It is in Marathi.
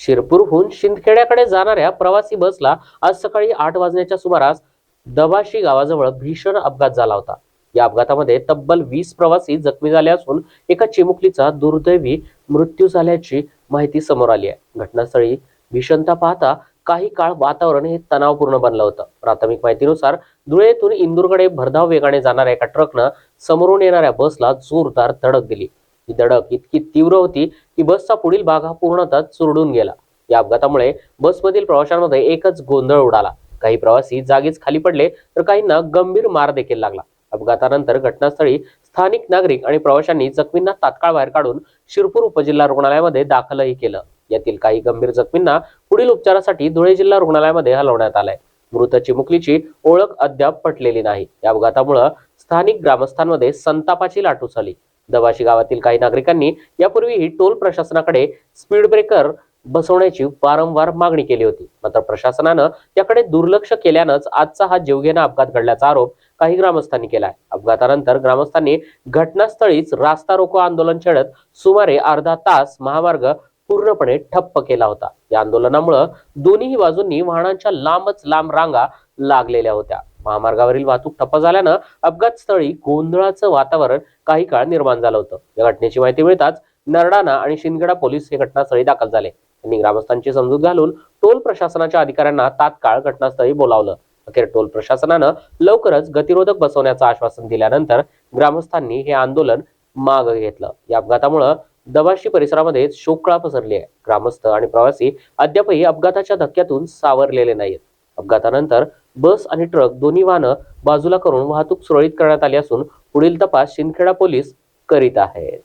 शिरपूरहून शिंदखेड्याकडे जाणाऱ्या प्रवासी बसला आज सकाळी आठ वाजण्याच्या सुमारास दबाशी गावाजवळ भीषण अपघात झाला होता. या अपघातामध्ये तब्बल वीस प्रवासी जखमी झाले असून एका चिमुकलीचा दुर्दैवी मृत्यू झाल्याची माहिती समोर आली आहे. घटनास्थळी भीषणता पाहता काही काळ वातावरण हे तणावपूर्ण बनलं होतं. प्राथमिक माहितीनुसार धुळे येथून इंदूरकडे भरधाव वेगाने जाणाऱ्या एका ट्रकनं समोरून येणाऱ्या बसला जोरदार धडक दिली. ही धडक इतकी तीव्र होती की बसचा पुढील भाग हा पूर्णतः चुरडून गेला. या अपघातामुळे बसमधील प्रवाशांमध्ये एकच गोंधळ उडाला. काही प्रवासी जागीच खाली पडले तर काहींना गंभीर मार देखील लागला. अपघातानंतर घटनास्थळी स्थानिक नागरिक आणि प्रवाशांनी जखमींना तात्काळ बाहेर काढून शिरपूर उपजिल्हा रुग्णालयामध्ये दाखलही केलं. यातील काही गंभीर जखमींना पुढील उपचारासाठी धुळे जिल्हा रुग्णालयामध्ये हलवण्यात आलंय. मृत चिमुकलीची ओळख अद्याप पटलेली नाही. या अपघातामुळे स्थानिक ग्रामस्थांमध्ये संतापाची लाट उसळली. दबाशी गावातील काही नागरिकांनी यापूर्वीही टोल प्रशासनाकडे स्पीड ब्रेकर बसवण्याची वारंवार मागणी केली होती. मात्र प्रशासनानं त्याकडे दुर्लक्ष केल्यानंच आजचा हा जीवघेणा अपघात घडल्याचा आरोप काही ग्रामस्थांनी केला आहे अपघातानंतर ग्रामस्थांनी घटनास्थळीच रास्ता रोको आंदोलन छेडत सुमारे अर्धा तास महामार्ग पूर्णपणे ठप्प केला होता. या आंदोलनामुळे दोन्ही बाजूंनी वाहनांच्या लांबच लांब रांगा लागलेल्या होत्या. महामार्गावरील वाहतूक ठप्प झाल्यानं अपघात स्थळी गोंधळाचं वातावरण काही काळ निर्माण झालं होतं. या घटनेची माहिती मिळताच नरडाणा आणि शिंदगडा पोलीस हे घटनास्थळी दाखल झाले. त्यांनी ग्रामस्थांची समजूत घालून टोल प्रशासनाच्या अधिकाऱ्यांना तात्काळ घटनास्थळी बोलावलं. अखेर टोल प्रशासनानं लवकरच गतिरोधक बसवण्याचं आश्वासन दिल्यानंतर ग्रामस्थांनी हे आंदोलन मागे घेतलं. या अपघातामुळं दबाशी परिसरामध्ये शोकळा पसरली आहे. ग्रामस्थ आणि प्रवासी अद्यापही अपघाताच्या धक्क्यातून सावरलेले नाहीत. अपघातानंतर बस आणि ट्रक दोन्ही वाहनं बाजूला करून वाहतूक सुरळीत करण्यात आली असून पुढील तपास शिंदखेडा पोलीस करीत आहेत.